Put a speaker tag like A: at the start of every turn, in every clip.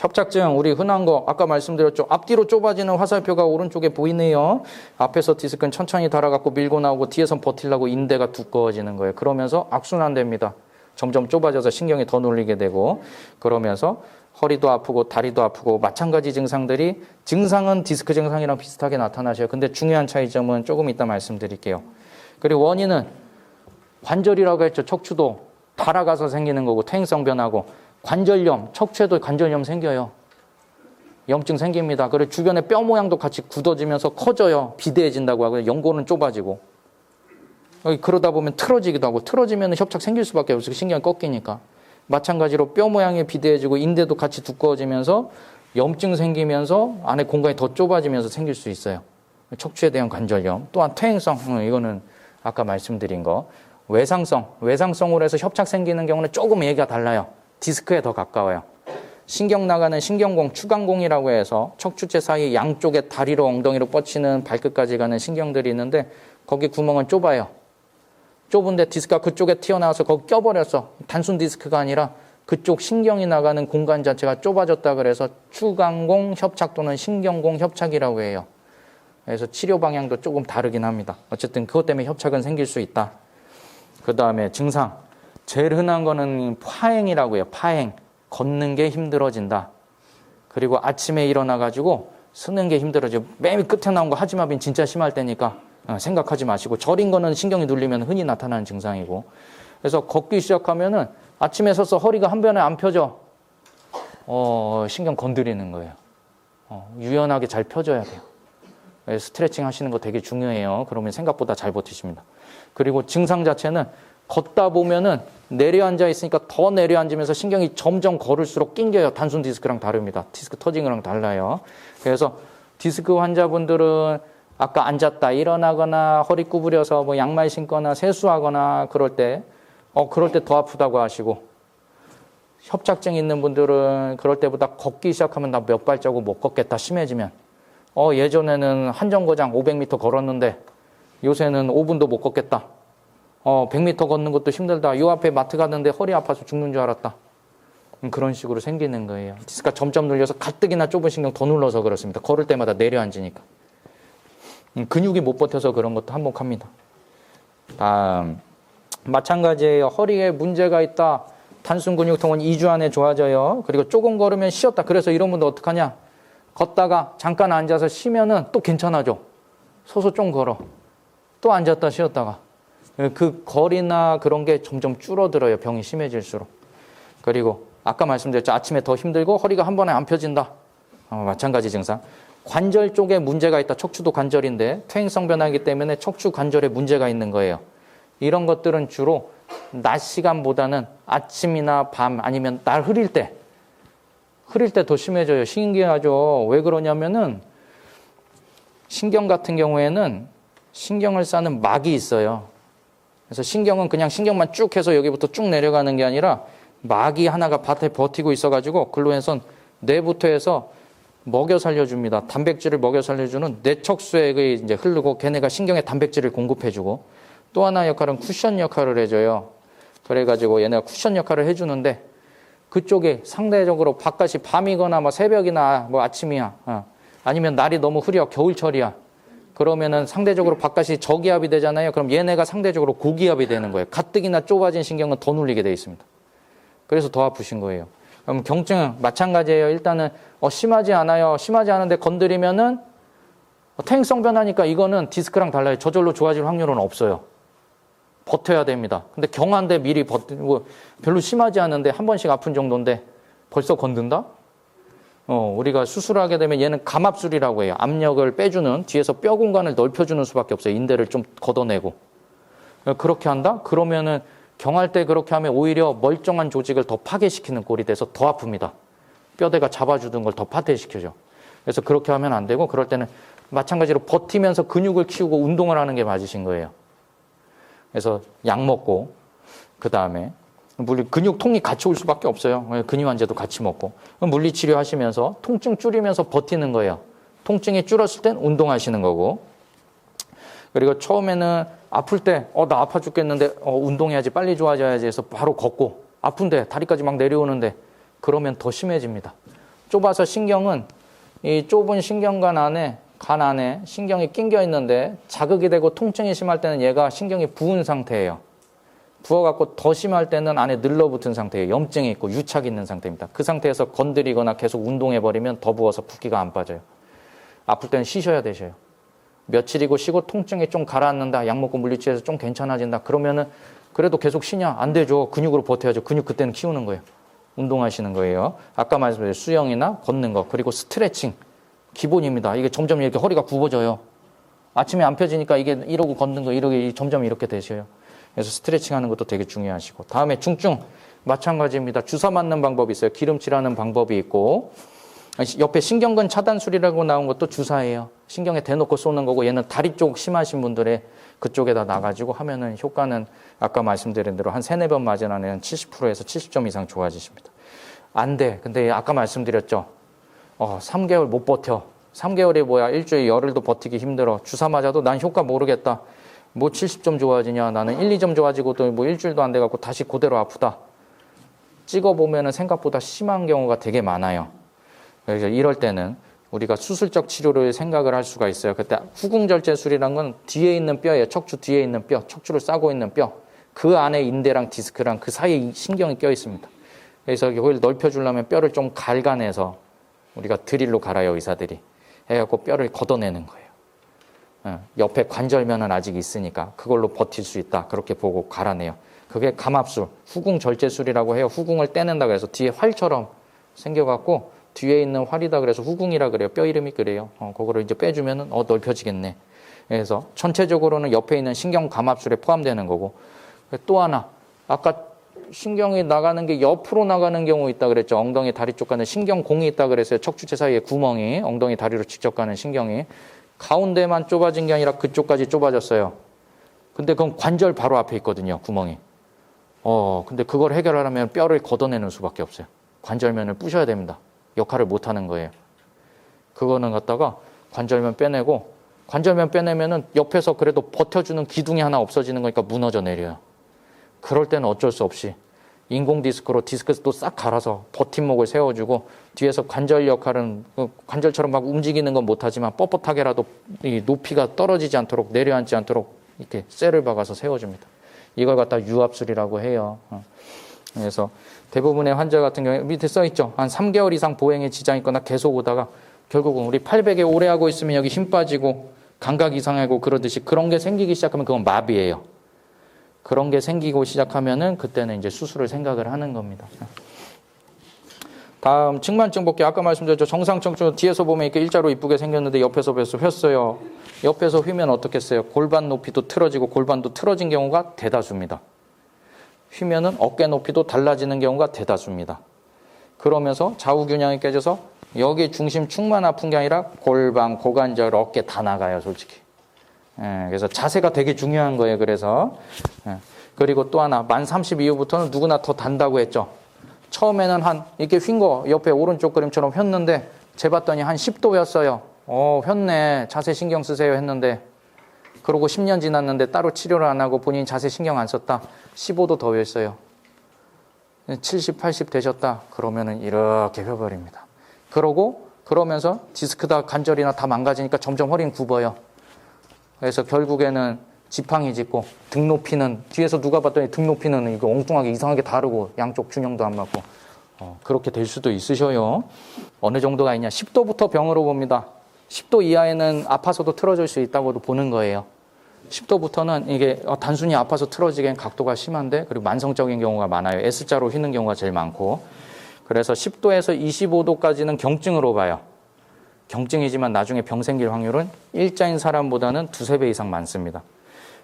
A: 협착증 우리 흔한 거 아까 말씀드렸죠. 앞뒤로 좁아지는 화살표가 오른쪽에 보이네요. 앞에서 디스크는 천천히 달아갖고 밀고 나오고 뒤에선 버틸라고 인대가 두꺼워지는 거예요. 그러면서 악순환됩니다. 점점 좁아져서 신경이 더 눌리게 되고 그러면서 허리도 아프고 다리도 아프고 마찬가지 증상들이 증상은 디스크 증상이랑 비슷하게 나타나셔요. 근데 중요한 차이점은 조금 이따 말씀드릴게요. 그리고 원인은 관절이라고 했죠. 척추도 달아가서 생기는 거고 퇴행성 변하고 관절염, 척추에도 관절염 생겨요. 염증 생깁니다. 그리고 주변에 뼈 모양도 같이 굳어지면서 커져요. 비대해진다고 하고요. 연골은 좁아지고. 그러다 보면 틀어지기도 하고 틀어지면 협착 생길 수밖에 없어요. 신경이 꺾이니까. 마찬가지로 뼈 모양이 비대해지고 인대도 같이 두꺼워지면서 염증 생기면서 안에 공간이 더 좁아지면서 생길 수 있어요. 척추에 대한 관절염. 또한 퇴행성, 음, 이거는 아까 말씀드린 거. 외상성, 외상성으로 해서 협착 생기는 경우는 조금 얘기가 달라요. 디스크에 더 가까워요. 신경 나가는 신경공, 추간공이라고 해서 척추체 사이 양쪽에 다리로 엉덩이로 뻗치는 발끝까지 가는 신경들이 있는데 거기 구멍은 좁아요. 좁은데 디스크가 그쪽에 튀어나와서 거기 껴버렸어. 단순 디스크가 아니라 그쪽 신경이 나가는 공간 자체가 좁아졌다 그래서 추간공 협착 또는 신경공 협착이라고 해요. 그래서 치료 방향도 조금 다르긴 합니다. 어쨌든 그것 때문에 협착은 생길 수 있다. 그 다음에 증상. 제일 흔한 거는 파행이라고 해요. 파행. 걷는 게 힘들어진다. 그리고 아침에 일어나가지고 쓰는 게 힘들어지고 맨 끝에 나온 거 하지마빈 진짜 심할 때니까 어, 생각하지 마시고 저린 거는 신경이 눌리면 흔히 나타나는 증상이고 그래서 걷기 시작하면은 아침에 서서 허리가 한 변에 안 펴져. 어, 신경 건드리는 거예요. 어, 유연하게 잘 펴져야 돼요. 네, 스트레칭 하시는 거 되게 중요해요. 그러면 생각보다 잘 버티십니다. 그리고 증상 자체는 걷다 보면은 내려앉아 있으니까 더 내려앉으면서 신경이 점점 걸을수록 낑겨요. 단순 디스크랑 다릅니다. 디스크 터진 거랑 달라요. 그래서 디스크 환자분들은 아까 앉았다 일어나거나 허리 구부려서 뭐 양말 신거나 세수하거나 그럴 때, 어, 그럴 때 더 아프다고 하시고, 협착증 있는 분들은 그럴 때보다 걷기 시작하면 나 몇 발자국 못 걷겠다 심해지면, 어, 예전에는 한 정거장 500m 걸었는데 요새는 5분도 못 걷겠다. 어, 100m 걷는 것도 힘들다. 요 앞에 마트 갔는데 허리 아파서 죽는 줄 알았다. 음, 그런 식으로 생기는 거예요. 디스크가 점점 눌려서 가뜩이나 좁은 신경 더 눌러서 그렇습니다. 걸을 때마다 내려앉으니까. 음, 근육이 못 버텨서 그런 것도 한몫합니다. 다음. 마찬가지예요. 허리에 문제가 있다. 단순 근육통은 2주 안에 좋아져요. 그리고 조금 걸으면 쉬었다. 그래서 이런 분들 어떡하냐? 걷다가 잠깐 앉아서 쉬면은 또 괜찮아져. 서서 좀 걸어. 또 앉았다 쉬었다가. 그 거리나 그런 게 점점 줄어들어요. 병이 심해질수록. 그리고 아까 말씀드렸죠. 아침에 더 힘들고 허리가 한 번에 안 펴진다. 어, 마찬가지 증상. 관절 쪽에 문제가 있다. 척추도 관절인데 퇴행성 변화이기 때문에 척추 관절에 문제가 있는 거예요. 이런 것들은 주로 낮 시간보다는 아침이나 밤 아니면 날 흐릴 때 흐릴 때 더 심해져요. 신기하죠. 왜 그러냐면은 신경 같은 경우에는 신경을 싸는 막이 있어요. 그래서 신경은 그냥 신경만 쭉 해서 여기부터 쭉 내려가는 게 아니라 막이 하나가 밭에 버티고 있어가지고 글로 해서 뇌부터 해서 먹여 살려줍니다. 단백질을 먹여 살려주는 뇌척수액이 이제 흐르고 걔네가 신경에 단백질을 공급해주고 또 하나 역할은 쿠션 역할을 해줘요. 그래가지고 얘네가 쿠션 역할을 해주는데 그쪽에 상대적으로 바깥이 밤이거나 뭐 새벽이나 뭐 아침이야. 어. 아니면 날이 너무 흐려 겨울철이야. 그러면은 상대적으로 바깥이 저기압이 되잖아요. 그럼 얘네가 상대적으로 고기압이 되는 거예요. 가뜩이나 좁아진 신경은 더 눌리게 돼 있습니다. 그래서 더 아프신 거예요. 그럼 경증은 마찬가지예요. 일단은 어, 심하지 않아요. 심하지 않은데 건드리면은 어, 퇴행성 변하니까 이거는 디스크랑 달라요. 저절로 좋아질 확률은 없어요. 버텨야 됩니다. 근데 경한데 미리 버티고 뭐 별로 심하지 않은데 한 번씩 아픈 정도인데 벌써 건든다? 어, 우리가 수술하게 되면 얘는 감압술이라고 해요. 압력을 빼주는 뒤에서 뼈 공간을 넓혀주는 수밖에 없어요. 인대를 좀 걷어내고 어, 그렇게 한다? 그러면은 경할 때 그렇게 하면 오히려 멀쩡한 조직을 더 파괴시키는 꼴이 돼서 더 아픕니다. 뼈대가 잡아주던 걸 더 파괴시켜줘. 그래서 그렇게 하면 안 되고 그럴 때는 마찬가지로 버티면서 근육을 키우고 운동을 하는 게 맞으신 거예요. 그래서 약 먹고 그 다음에 물리 근육 통이 같이 올 수밖에 없어요. 근육 환제도 같이 먹고 물리 치료하시면서 통증 줄이면서 버티는 거예요. 통증이 줄었을 땐 운동하시는 거고 그리고 처음에는 아플 때 어 나 아파 죽겠는데 어 운동해야지 빨리 좋아져야지 해서 바로 걷고 아픈데 다리까지 막 내려오는데 그러면 더 심해집니다. 좁아서 신경은 이 좁은 신경관 안에 간 안에 신경이 낑겨 있는데 자극이 되고 통증이 심할 때는 얘가 신경이 부은 상태예요. 부어갖고 더 심할 때는 안에 늘러붙은 상태예요. 염증이 있고 유착이 있는 상태입니다. 그 상태에서 건드리거나 계속 운동해버리면 더 부어서 붓기가 안 빠져요. 아플 때는 쉬셔야 되셔요. 며칠이고 쉬고 통증이 좀 가라앉는다. 약 먹고 물리치해서 좀 괜찮아진다. 그러면은 그래도 계속 쉬냐? 안 되죠. 근육으로 버텨야죠. 근육 그때는 키우는 거예요. 운동하시는 거예요. 아까 말씀드린 수영이나 걷는 거 그리고 스트레칭 기본입니다. 이게 점점 이렇게 허리가 굽어져요. 아침에 안 펴지니까 이게 이러고 걷는 거 이렇게 점점 이렇게 되셔요. 그래서 스트레칭 하는 것도 되게 중요하시고 다음에 중증 마찬가지입니다. 주사 맞는 방법이 있어요. 기름칠하는 방법이 있고 옆에 신경근 차단술이라고 나온 것도 주사예요. 신경에 대놓고 쏘는 거고 얘는 다리 쪽 심하신 분들의 그쪽에다 놔가지고 하면은 효과는 아까 말씀드린 대로 한 세네 번 맞은 안에는 70%에서 70점 이상 좋아지십니다. 안 돼. 근데 아까 말씀드렸죠. 어, 3개월 못 버텨. 3개월이 뭐야? 일주일 열흘도 버티기 힘들어. 주사 맞아도 난 효과 모르겠다. 뭐 70점 좋아지냐? 나는 1, 2점 좋아지고 또 뭐 일주일도 안 돼 갖고 다시 그대로 아프다. 찍어 보면은 생각보다 심한 경우가 되게 많아요. 그래서 이럴 때는 우리가 수술적 치료를 생각을 할 수가 있어요. 그때 후궁절제술이란 건 뒤에 있는 뼈예요. 척추 뒤에 있는 뼈, 척추를 싸고 있는 뼈. 그 안에 인대랑 디스크랑 그 사이에 신경이 껴 있습니다. 그래서 이걸 넓혀주려면 뼈를 좀 갈가내서 우리가 드릴로 갈아요, 의사들이. 해갖고 뼈를 걷어내는 거예요. 어, 옆에 관절면은 아직 있으니까 그걸로 버틸 수 있다. 그렇게 보고 갈아내요. 그게 감압술, 후궁 절제술이라고 해요. 후궁을 떼낸다 그래서 뒤에 활처럼 생겨갖고 뒤에 있는 활이다 그래서 후궁이라 그래요. 뼈 이름이 그래요. 어, 그거를 이제 빼주면은 어 넓혀지겠네. 그래서 전체적으로는 옆에 있는 신경 감압술에 포함되는 거고 또 하나 아까 신경이 나가는 게 옆으로 나가는 경우 있다 그랬죠. 엉덩이 다리 쪽 가는 신경공이 있다 그랬어요. 척추체 사이에 구멍이 엉덩이 다리로 직접 가는 신경이 가운데만 좁아진 게 아니라 그쪽까지 좁아졌어요. 근데 그건 관절 바로 앞에 있거든요. 구멍이. 어, 근데 그걸 해결하려면 뼈를 걷어내는 수밖에 없어요. 관절면을 부셔야 됩니다. 역할을 못 하는 거예요. 그거는 갖다가 관절면 빼내고 관절면 빼내면은 옆에서 그래도 버텨주는 기둥이 하나 없어지는 거니까 무너져 내려요. 그럴 때는 어쩔 수 없이 인공 디스크로 디스크도 싹 갈아서 버팀목을 세워주고 뒤에서 관절 역할은 그 관절처럼 막 움직이는 건 못하지만 뻣뻣하게라도 이 높이가 떨어지지 않도록 내려앉지 않도록 이렇게 쇠를 박아서 세워줍니다. 이걸 갖다 유압술이라고 해요. 어. 그래서 대부분의 환자 같은 경우에 밑에 써 있죠. 한 3개월 이상 보행에 지장이 있거나 계속 오다가 결국은 우리 800에 오래 하고 있으면 여기 힘 빠지고 감각 이상하고 그러듯이 그런 게 생기기 시작하면 그건 마비예요. 그런 게 생기고 시작하면은 그때는 이제 수술을 생각을 하는 겁니다. 다음 측만증 볼게요. 아까 말씀드렸죠. 정상청춘 뒤에서 보면 이렇게 일자로 이쁘게 생겼는데 옆에서 뵈서 폈어요. 옆에서 휘면 어떻겠어요? 골반 높이도 틀어지고 골반도 틀어진 경우가 대다수입니다. 휘면은 어깨 높이도 달라지는 경우가 대다수입니다. 그러면서 좌우 균형이 깨져서 여기 중심 축만 아픈 게 아니라 골반, 고관절, 어깨 다 나가요, 솔직히. 예, 그래서 자세가 되게 중요한 거예요. 그래서 예. 그리고 또 하나 만 30 이후부터는 누구나 더 단다고 했죠. 처음에는 한 이렇게 휜 거 옆에 오른쪽 그림처럼 폈는데 재봤더니 한 10도였어요. 어, 폈네. 자세 신경 쓰세요 했는데 그러고 10년 지났는데 따로 치료를 안 하고 본인 자세 신경 안 썼다. 15도 더 폈어요. 70, 80 되셨다. 그러면은 이렇게 펴버립니다. 그러고 그러면서 디스크다 관절이나 다 망가지니까 점점 허리는 굽어요. 그래서 결국에는 지팡이 짚고 등 높이는 뒤에서 누가 봤더니 등 높이는 이거 엉뚱하게 이상하게 다르고 양쪽 균형도 안 맞고 어, 그렇게 될 수도 있으셔요. 어느 정도가 있냐? 10도부터 병으로 봅니다. 10도 이하에는 아파서도 틀어질 수 있다고도 보는 거예요. 10도부터는 이게 어, 단순히 아파서 틀어지기엔 각도가 심한데 그리고 만성적인 경우가 많아요. S자로 휘는 경우가 제일 많고 그래서 10도에서 25도까지는 경증으로 봐요. 경증이지만 나중에 병 생길 확률은 일자인 사람보다는 두세 배 이상 많습니다.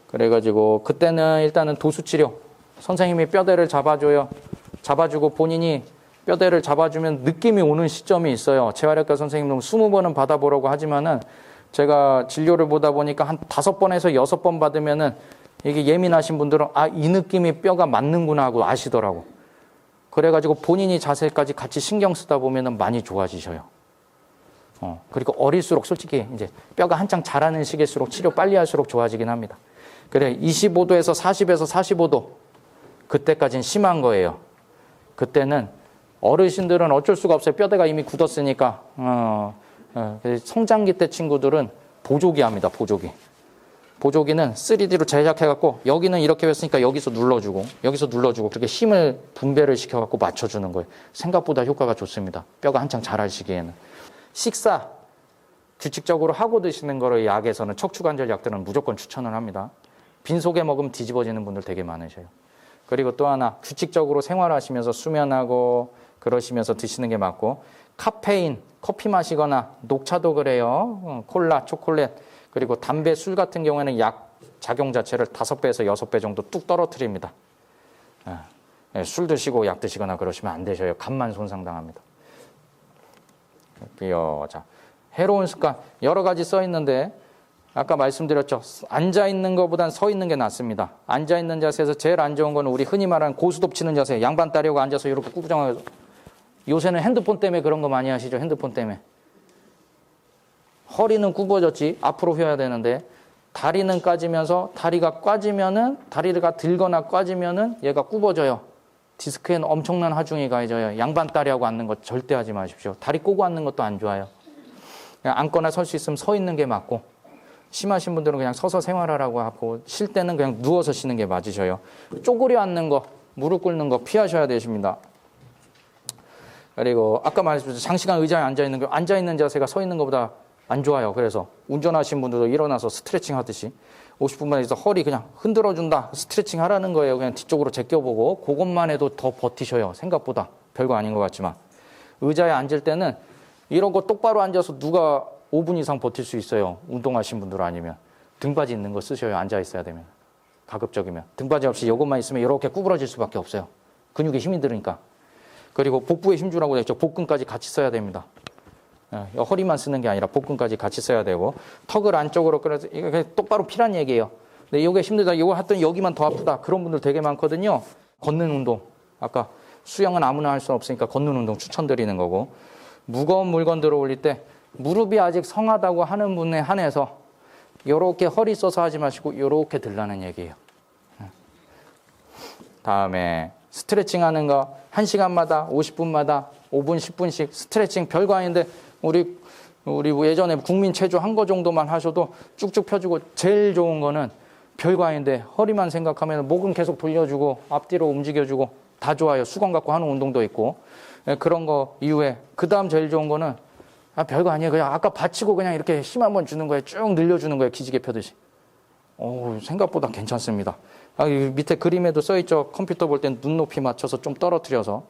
A: 그래가지고 그때는 일단은 도수치료 선생님이 뼈대를 잡아줘요. 잡아주고 본인이 뼈대를 잡아주면 느낌이 오는 시점이 있어요. 재활약과 선생님도 20번은 받아보라고 하지만은 제가 진료를 보다 보니까 한 다섯 번에서 여섯 번 받으면은 이게 예민하신 분들은 아, 이 느낌이 뼈가 맞는구나 하고 아시더라고. 그래가지고 본인이 자세까지 같이 신경 쓰다 보면은 많이 좋아지셔요. 어, 그리고 어릴수록 솔직히 이제 뼈가 한창 자라는 시기일수록 치료 빨리 할수록 좋아지긴 합니다. 그래, 25도에서 40에서 45도. 그때까지는 심한 거예요. 그때는 어르신들은 어쩔 수가 없어요. 뼈대가 이미 굳었으니까. 어, 어, 성장기 때 친구들은 보조기 합니다. 보조기. 보조기는 3D로 제작해갖고 여기는 이렇게 했으니까 여기서 눌러주고 여기서 눌러주고 그렇게 힘을 분배를 시켜갖고 맞춰주는 거예요. 생각보다 효과가 좋습니다. 뼈가 한창 자랄 시기에는. 식사 규칙적으로 하고 드시는 거를 약에서는 척추관절 약들은 무조건 추천을 합니다. 빈속에 먹으면 뒤집어지는 분들 되게 많으셔요. 그리고 또 하나 규칙적으로 생활하시면서 수면하고 그러시면서 드시는 게 맞고 카페인 커피 마시거나 녹차도 그래요. 어, 콜라, 초콜릿 그리고 담배, 술 같은 경우에는 약 작용 자체를 다섯 배에서 여섯 배 정도 뚝 떨어뜨립니다. 예, 예, 술 드시고 약 드시거나 그러시면 안 되셔요. 간만 손상당합니다. 그요 자 해로운 습관 여러 가지 써 있는데 아까 말씀드렸죠. 앉아 있는 것보단 서 있는 게 낫습니다. 앉아 있는 자세에서 제일 안 좋은 거는 우리 흔히 말하는 고수톱 치는 자세. 양반 따려고 앉아서 이렇게 꾸부정하게 요새는 핸드폰 때문에 그런 거 많이 하시죠. 핸드폰 때문에. 허리는 굽어졌지 앞으로 휘어야 되는데 다리는 까지면서 다리가 꽈지면은 다리가 들거나 꽈지면은 얘가 굽어져요. 디스크에는 엄청난 하중이 가해져요. 양반 따리하고 앉는 거 절대 하지 마십시오. 다리 꼬고 앉는 것도 안 좋아요. 앉거나 설 수 있으면 서 있는 게 맞고 심하신 분들은 그냥 서서 생활하라고 하고 쉴 때는 그냥 누워서 쉬는 게 맞으셔요. 쪼그려 앉는 거, 무릎 꿇는 거 피하셔야 되십니다. 그리고 아까 말했듯이 장시간 의자에 앉아 있는 거, 앉아 있는 자세가 서 있는 것보다 안 좋아요. 그래서 운전하신 분들도 일어나서 스트레칭 하듯이 50분만 있어 허리 그냥 흔들어 준다. 스트레칭 하라는 거예요. 그냥 뒤쪽으로 제껴보고 그것만 해도 더 버티셔요. 생각보다 별거 아닌 것 같지만 의자에 앉을 때는 이런 거 똑바로 앉아서 누가 5분 이상 버틸 수 있어요. 운동하신 분들 아니면 등받이 있는 거 쓰셔요. 앉아 있어야 되면 가급적이면 등받이 없이 이것만 있으면 이렇게 구부러질 수밖에 없어요. 근육에 힘이 들으니까 그리고 복부에 힘 주라고 했죠. 복근까지 같이 써야 됩니다. 예, 허리만 쓰는 게 아니라 복근까지 같이 써야 되고 턱을 안쪽으로 끌어서 이게 똑바로 피란 얘기예요. 근데 이게 힘들다. 이거 했더니 여기만 더 아프다. 그런 분들 되게 많거든요. 걷는 운동. 아까 수영은 아무나 할 수 없으니까 걷는 운동 추천드리는 거고 무거운 물건 들어 올릴 때 무릎이 아직 성하다고 하는 분에 한해서 요렇게 허리 써서 하지 마시고 요렇게 들라는 얘기예요. 예. 다음에 스트레칭 하는 거 1시간마다 50분마다 5분 10분씩 스트레칭 별거 아닌데 우리 우리 뭐 예전에 국민 체조 한 거 정도만 하셔도 쭉쭉 펴주고 제일 좋은 거는 별거 아닌데 허리만 생각하면 목은 계속 돌려주고 앞뒤로 움직여주고 다 좋아요. 수건 갖고 하는 운동도 있고 예, 그런 거 이후에 그 다음 제일 좋은 거는 아 별거 아니에요. 그냥 아까 받치고 그냥 이렇게 힘 한번 주는 거예요. 쭉 늘려주는 거예요. 기지개 펴듯이. 오 생각보다 괜찮습니다. 아, 이 밑에 그림에도 써 있죠. 컴퓨터 볼 땐 눈높이 맞춰서 좀 떨어뜨려서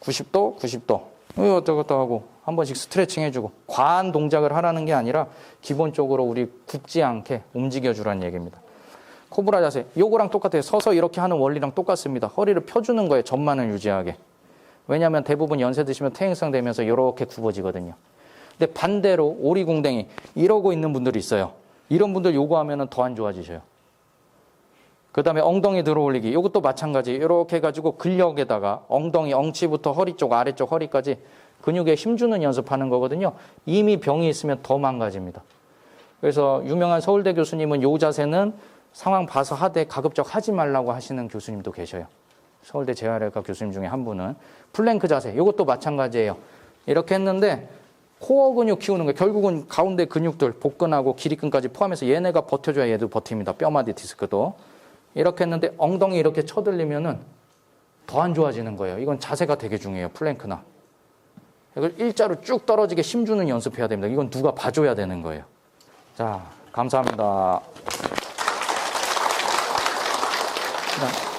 A: 90도, 90도. 이것도 하고 한 번씩 스트레칭 해주고 과한 동작을 하라는 게 아니라 기본적으로 우리 굽지 않게 움직여주라는 얘기입니다. 코브라 자세 요거랑 똑같아요. 서서 이렇게 하는 원리랑 똑같습니다. 허리를 펴주는 거예요. 전만을 유지하게. 왜냐하면 대부분 연세 드시면 퇴행성 되면서 이렇게 굽어지거든요. 근데 반대로 오리궁뎅이 이러고 있는 분들이 있어요. 이런 분들 요거 하면은 더안 좋아지셔요. 그 다음에 엉덩이 들어 올리기. 이것도 마찬가지. 이렇게 해가지고 근력에다가 엉덩이, 엉치부터 허리 쪽, 아래쪽 허리까지 근육에 힘주는 연습하는 거거든요. 이미 병이 있으면 더 망가집니다. 그래서 유명한 서울대 교수님은 요 자세는 상황 봐서 하되 가급적 하지 말라고 하시는 교수님도 계셔요. 서울대 재활외과 교수님 중에 한 분은 플랭크 자세. 이것도 마찬가지예요. 이렇게 했는데 코어 근육 키우는 거 결국은 가운데 근육들 복근하고 기립근까지 포함해서 얘네가 버텨줘야 얘도 버팁니다. 뼈마디 디스크도. 이렇게 했는데 엉덩이 이렇게 쳐들리면은 더 안 좋아지는 거예요. 이건 자세가 되게 중요해요. 플랭크나. 이걸 일자로 쭉 떨어지게 힘주는 연습해야 됩니다. 이건 누가 봐줘야 되는 거예요. 자, 감사합니다. 자,